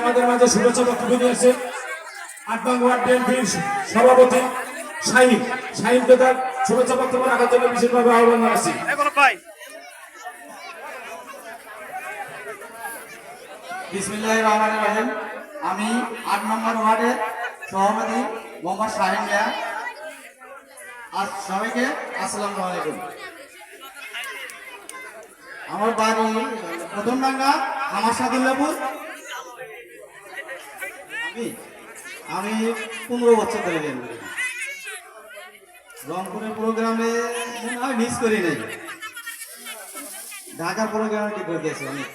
আমাদের মাঝে শুভেচ্ছা বক্তব্য নিয়েছে আট নং ওয়ার্ড বিএনপির সভাপতি শাহিন। শাহিনকে তার শুভেচ্ছা বক্তব্য রাখার জন্য বিশেষভাবে আহ্বান জানাচ্ছি। বিসমিল্লাহ রহমান রহিম। আমি আট নম্বর ওয়ার্ডের সভাপতি মোহাম্মদ শাহিন মিয়া। আজ সবাইকে আসসালামু আলাইকুম। আমার বাড়ি প্রথম ডাঙ্গা, আমার সাদুল্লাপুর আমি পনেরো বছর ধরে গেম রংপুরের প্রোগ্রামে আমি মিস করি নাই। ঢাকার প্রোগ্রামে কি করে দিয়েছি অনেক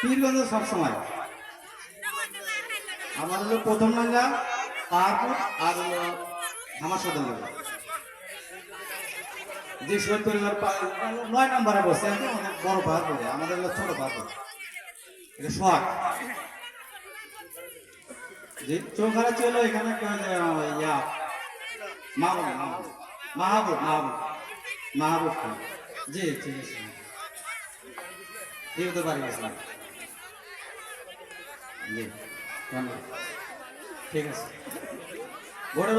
পীরগঞ্জ সবসময়। আমার হলো প্রথম নাঙ্গা পাহাড়পুর আর হলো আমার লাগা যে নয় নম্বরে বসে আছে অনেক বড় পাহাড়পুরে আমাদের হলো ছোট পাহাড়পুর এটা সোহাগ। যে এখানে জি ঠিক আছে ঠিক আছে।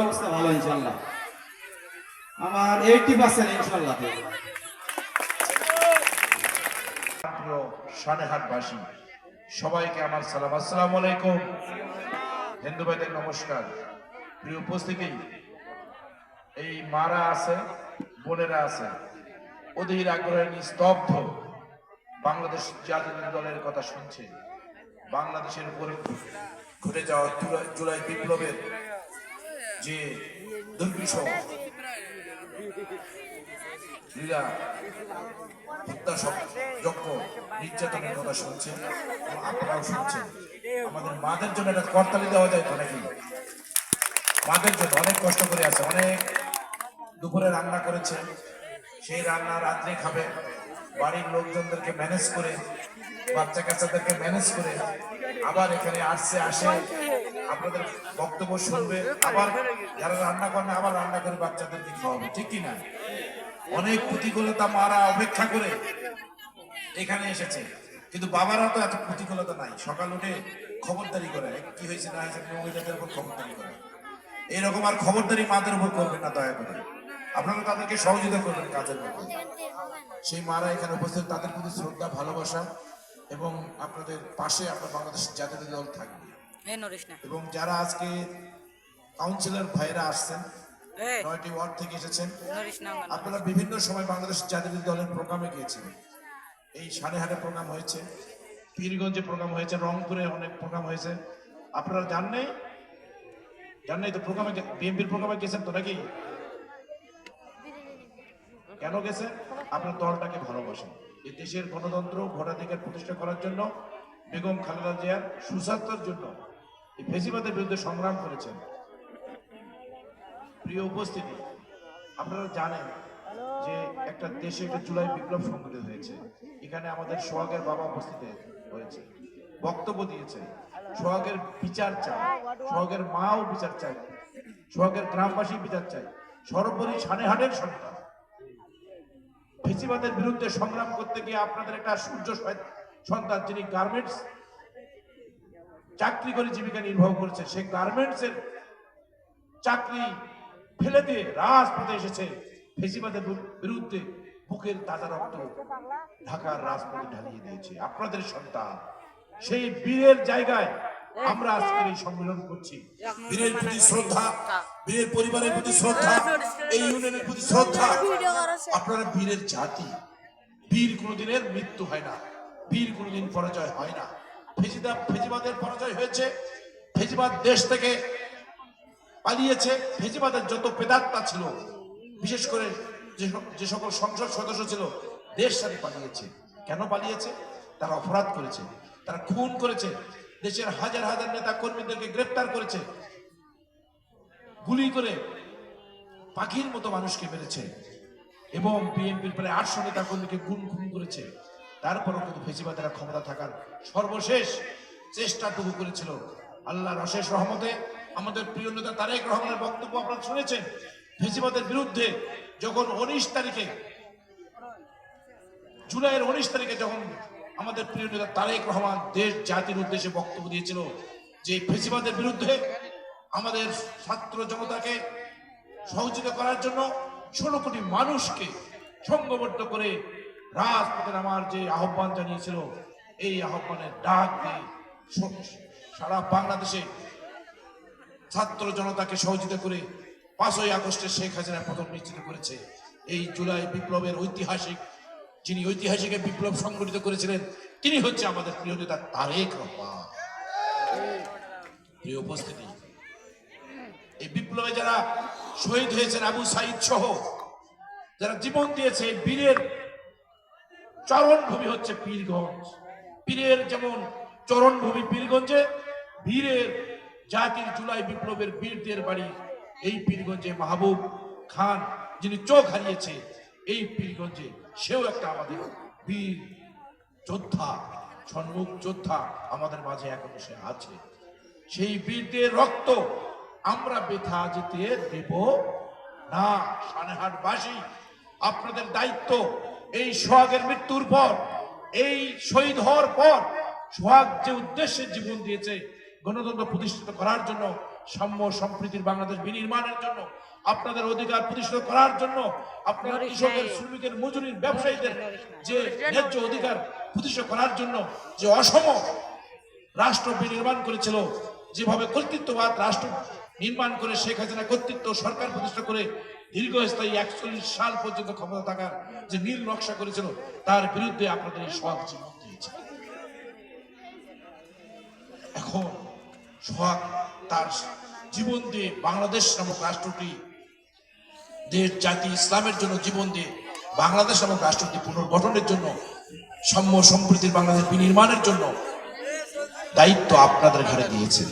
অবস্থা ভালো, ইনশাল্লাহ। আমার এইটটি পার্সেন্ট ইনশাল্লাহ প্রিয় সানেহাটবাসী সবাইকে আমার সালাম। আসসালামু আলাইকুম। হিন্দু ভাইদের নমস্কার। প্রিয় উপস্থিতি, এই মারা আছে, বোনেরা আছে, অধীর আগ্রহে নিস্তব্ধ বাংলাদেশ জাতীয় দলের কথা শুনছে। বাংলাদেশের উপরে ঘটে যাওয়া জুলাই- বিপ্লবের যে দুর্বিষহ লীলা যজ্ঞ, নির্যাতনের কথা শুনছেন, আপনারাও শুনছেন। আমাদের মাদের জন্য একটা করতালি দেওয়া যায় তো নাকি? মাদের জন্য অনেক কষ্ট করে আছে, অনেক দুপুরে রান্না করেছে। সেই রান্না রাত্রে খাবে। বাড়ির লোকজনদেরকে ম্যানেজ করে বাচ্চা কাচ্চাদেরকে ম্যানেজ করে আবার এখানে আসছে, আসে আপনাদের বক্তব্য শুনবে, আবার যারা রান্না করে আবার রান্না করে বাচ্চাদেরকে খাওয়াবে, ঠিক কি না অনেক প্রতিকূলতা মারা অপেক্ষা করে এখানে এসেছে। কিন্তু বাবারা তো এত প্রতিকূলতা নাই। সকাল উঠে খবরদারি করে কি হয়েছে, না হয়েছে মহিলাদের উপর খবরদারি করে। এরকম আর খবরদারি মাদের উপর করবেন না, দয়া করে। আপনারা তাদেরকে সহযোগিতা করবেন কাজের মধ্যে। সেই মারা এখানে উপস্থিত, তাদের প্রতি শ্রদ্ধা, ভালোবাসা এবং আপনাদের পাশে আপনার বাংলাদেশ জাতীয় দল থাকবে। এবং যারা আজকে কাউন্সিলর ভাইরা আসছেন নয়টি ওয়ার্ড থেকে এসেছেন। আপনারা বিভিন্ন সময় বাংলাদেশ জাতীয় দলের প্রোগ্রামে গিয়েছিলেন। এই সানেহাটে প্রোগ্রাম হয়েছে পীরগঞ্জে প্রোগ্রাম হয়েছে রংপুরে অনেক প্রোগ্রাম হয়েছে। আপনারা জান নেই? জান নেই তো প্রোগ্রামে বিএনপির প্রোগ্রামে গেছেন তো নাকি? কেন গেছেন? আপনার দলটাকে ভালোবাসেন। এই দেশের গণতন্ত্র ভোটাধিকার প্রতিষ্ঠা করার জন্য বেগম খালেদা জিয়ার সুস্বাস্থ্যের জন্য এই ফেসিবাদের বিরুদ্ধে সংগ্রাম করেছেন। প্রিয় উপস্থিতি, আপনারা জানেন যে একটা দেশে একটা জুলাই বিপ্লব সংঘটিত হয়েছে। এখানে আমাদের সোহাগের বাবা উপস্থিত হয়েছে, বক্তব্য দিয়েছে। সোহাগের বিচার চায় সোহাগের মাও বিচার চায় সোহাগের গ্রামবাসী বিচার চায় সর্বোপরি সানেহাটের সন্তান। ফেসিবাদের বিরুদ্ধে সংগ্রাম করতে গিয়ে আপনাদের একটা সূর্য সন্তান, যিনি গার্মেন্টস চাকরি করে জীবিকা নির্বাহ করছে সেই গার্মেন্টস এর চাকরি ফেলে দিয়ে রাজপথে এসেছে। ফেসিবাদের বিরুদ্ধে বুকের তাজা রক্ত ঢাকার রাজপথে ঢালিয়ে দিয়েছে। আপনাদের সন্তান, সেই বীরের জায়গায় আমরা আজকের এই সম্মেলন করছি। বীরের প্রতি শ্রদ্ধা, বীরের পরিবারের প্রতি শ্রদ্ধা, এই ইউনিয়নের প্রতি শ্রদ্ধা। আপনারা বীরের জাতি। বীর কোনোদিনের মৃত্যু হয় না। বীর কোনোদিন পরাজয় হয় না। ফেজিবাদের পরাজয় হয়েছে। ফেজিবাদ দেশ থেকে পালিয়েছে। ফেজিবাদের যত পেদাত্তা ছিল, বিশেষ করে যে যে সকল সংসদ সদস্য ছিল, দেশ সাথে পালিয়েছে। কেন পালিয়েছে? তারা অপরাধ করেছে। তারা খুন করেছে। দেশের হাজার হাজার নেতা কর্মীদেরকে গ্রেপ্তার করেছে। গুলি করে পাখির মতো মানুষকে মেরেছে। এবং বিএনপির প্রায় আটশো নেতা কর্মীকে গুম খুন করেছে। তারপরও কিন্তু ফেসিবাদেরা ক্ষমতা থাকার সর্বশেষ চেষ্টাটুকু করেছিল আল্লাহর অশেষ রহমতে। আমাদের প্রিয় নেতা তারেক রহমানের বক্তব্য আপনারা শুনেছেন ফেসিবাদের বিরুদ্ধে যখন উনিশ তারিখে, জুলাইয়ের উনিশ তারিখে যখন আমাদের প্রিয় নেতা তারেক রহমান দেশ জাতির উদ্দেশ্যে বক্তব্য দিয়েছিল যে ফেসিবাদের বিরুদ্ধে আমাদের ছাত্র জনতাকে সহযোগিতা করার জন্য ষোলো কোটি মানুষকে সংঘবদ্ধ করে রাজপথে আমার যে আহ্বান জানিয়েছিল, এই আহ্বানের ডাক দিয়ে সারা বাংলাদেশে ছাত্র জনতাকে সহযোগিতা করে পাঁচই আগস্টে শেখ হাসিনা প্রথম নিশ্চিত করেছে। এই জুলাই বিপ্লবের ঐতিহাসিক, যিনি ঐতিহাসিক বিপ্লব সংগঠিত করেছিলেন, তিনি হচ্ছে আমাদের প্রিয় নেতা তারেক রহমান। প্রিয় উপস্থিতি, এই বিপ্লবে যারা শহীদ হয়েছেন আবু সাইদ সহ, যারা জীবন দিয়েছে বীরের চরণভূমি হচ্ছে পীরগঞ্জ। পীরের যেমন চরণভূমি পীরগঞ্জে, বীরের জাতির জুলাই বিপ্লবের বীরদের বাড়ি এই পীরগঞ্জে মাহবুব খান, যিনি চোখ হারিয়েছে এই পীরগঞ্জে। সেও একটা আমাদের বীর যোদ্ধা, সন্মুখ যোদ্ধা আমাদের মাঝে এখনও সে আছে। সেই বীরদের রক্ত আমরা বেথা যেতে দেব না, সানেহাটবাসী। আপনাদের দায়িত্ব এই সোহাগের মৃত্যুর পর এই শহীদ হওয়ার পর সোহাগ যে উদ্দেশ্যে জীবন দিয়েছে গণতন্ত্র প্রতিষ্ঠিত করার জন্য সাম্য সম্প্রীতির বাংলাদেশ বিনির্মাণের জন্য আপনাদের অধিকার প্রতিষ্ঠিত করার জন্য আপনার কৃষকের শ্রমিকের মজুরির ব্যবসায়ীদের যে ন্যায্য অধিকার প্রতিষ্ঠা করার জন্য যে অসম রাষ্ট্র বিনির্মাণ করেছিল যেভাবে কর্তৃত্ববাদ রাষ্ট্র নির্মাণ করে শেখ হাসিনা কর্তৃত্ব সরকার প্রতিষ্ঠা করে দীর্ঘস্থায়ী একচল্লিশ সাল পর্যন্ত ক্ষমতা থাকার যে নীল নকশা করেছিল, তার বিরুদ্ধে আপনাদের এই সোহাগ জীবন দিয়েছে। এখন সোহাগ তার জীবন দিয়ে বাংলাদেশ নামক রাষ্ট্রটি, দেশ, জাতি, ইসলামের জন্য জীবন দিয়ে বাংলাদেশ নামক রাষ্ট্রটি পুনর্গঠনের জন্য, সাম্য সম্প্রীতির বাংলাদেশ বিনির্মাণের জন্য দায়িত্ব আপনাদের ঘরে দিয়েছেন।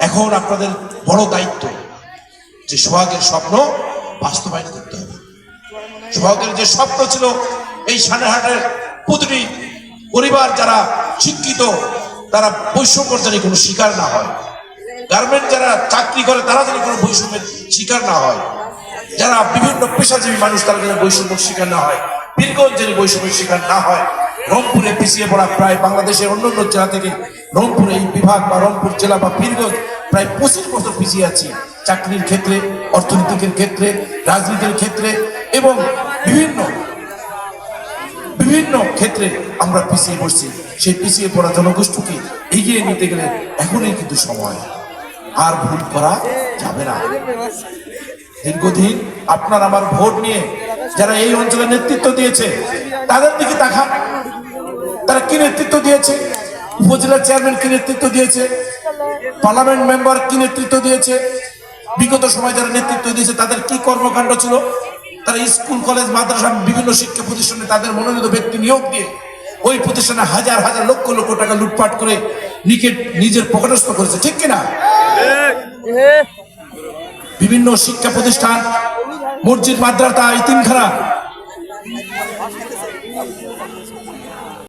এখন আপনাদের বড় দায়িত্ব যে সোহাগের স্বপ্ন বাস্তবায়ন করতে হবে। সোহাগের যে স্বপ্ন ছিল এই সানেহাটের প্রতিটি পরিবার যারা শিক্ষিত, তারা বৈষম্যর জানি কোনো শিকার না হয়। গার্মেন্ট যারা চাকরি করে, তারা যেন কোনো বৈষম্যের শিকার না হয়। যারা বিভিন্ন পেশাজীবী মানুষ, তারা যেন বৈষম্যের শিকার না হয়। বীরগঞ্জ যেন বৈষম্যের শিকার না হয়। রংপুরে পিছিয়ে পড়া প্রায় বাংলাদেশের অন্যান্য জেলা থেকে রংপুর এই বিভাগ বা রংপুর জেলা বা বীরগঞ্জ প্রায় পঁচিশ বছর পিছিয়ে আছি। চাকরির ক্ষেত্রে, অর্থনীতিকের ক্ষেত্রে, রাজনীতির ক্ষেত্রে এবং বিভিন্ন বিভিন্ন ক্ষেত্রে আমরা পিছিয়ে পড়ছি। সেই পিছিয়ে পড়া জনগোষ্ঠীকে এগিয়ে নিতে গেলে এখনই কিন্তু সময়। আর ভুল করা যাবে না। দীর্ঘদিন আপনার আমার ভোট নিয়ে যারা এই অঞ্চলে নেতৃত্ব দিয়েছে, তাদের দিকে তাকান। তারা কি নেতৃত্ব দিয়েছে? উপজেলা চেয়ারম্যান কি নেতৃত্ব দিয়েছে? পার্লামেন্ট মেম্বার কি নেতৃত্ব দিয়েছে? বিগত সময় যারা নেতৃত্ব দিয়েছে তাদের কি কর্মকাণ্ড ছিল? তারা স্কুল কলেজ মাদ্রাসা বিভিন্ন শিক্ষা প্রতিষ্ঠানে তাদের মনোনীত ব্যক্তি নিয়োগ দিয়ে ওই প্রতিষ্ঠানে হাজার হাজার লক্ষ লক্ষ টাকা লুটপাট করে নিকেট নিজের পকেটস্থ করেছে ঠিক কিনা? বিভিন্ন শিক্ষা প্রতিষ্ঠান মসজিদ মাদ্রাসা ইতিমখানা